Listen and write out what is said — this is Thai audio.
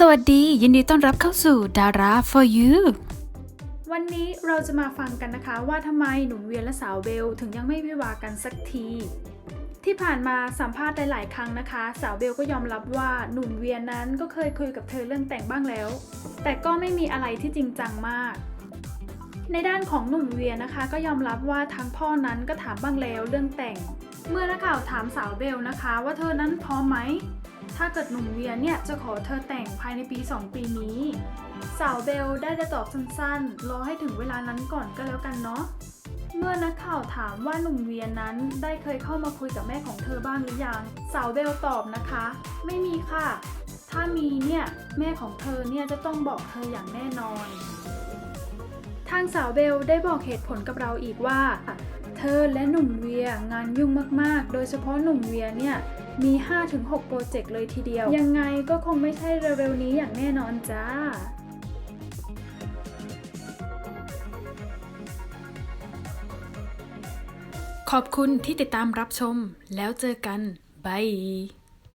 สวัสดี ยินดีต้อนรับเข้าสู่ดารา for you วันนี้เราจะมาฟังกันนะคะว่าทำไมหนุ่มเวียนและสาวเบลถึงยังไม่วิวากันสักที ที่ผ่านมาสัมภาษณ์หลายๆครั้งนะคะ สาวเบลก็ยอมรับว่าหนุ่มเวียนนั้นก็เคยคุยกับเธอเรื่องแต่งบ้างแล้ว แต่ก็ไม่มีอะไรที่จริงจังมาก ในด้านของหนุ่มเวียนะคะ ก็ยอมรับว่าทางพ่อนั้นก็ถามบ้างแล้วเรื่องแต่ง เมื่อนักข่าวถามสาวเบลนะคะ ว่าเธอนั้นพร้อมไหม ถ้าเกิดหนุ่มเวียเนี่ยจะขอเธอแต่งภายในปี 2 ปีนี้ สาวเบลได้แต่ตอบสั้นๆ รอให้ถึงเวลานั้นก่อนก็แล้วกันเนาะ เมื่อนักข่าวถามว่าหนุ่มเวียนั้นได้เคยเข้ามาคุยกับแม่ของเธอบ้างหรือยัง สาวเบลตอบนะคะ ไม่มีค่ะ ถ้ามีเนี่ยแม่ของเธอเนี่ยจะต้องบอกเธออย่างแน่นอน ทางสาวเบลได้บอกเหตุผลกับเราอีกว่า อและหนุ่มเวียงานยุ่งมากๆ โดยเฉพาะหนุ่มเวียเนี่ยมี 5-6 โปรเจกต์เลยทีเดียว ยังไงก็คงไม่ใช่เร็วๆนี้อย่างแน่นอนจ้าขอบคุณที่ติดตามรับชมแล้วเจอกัน บาย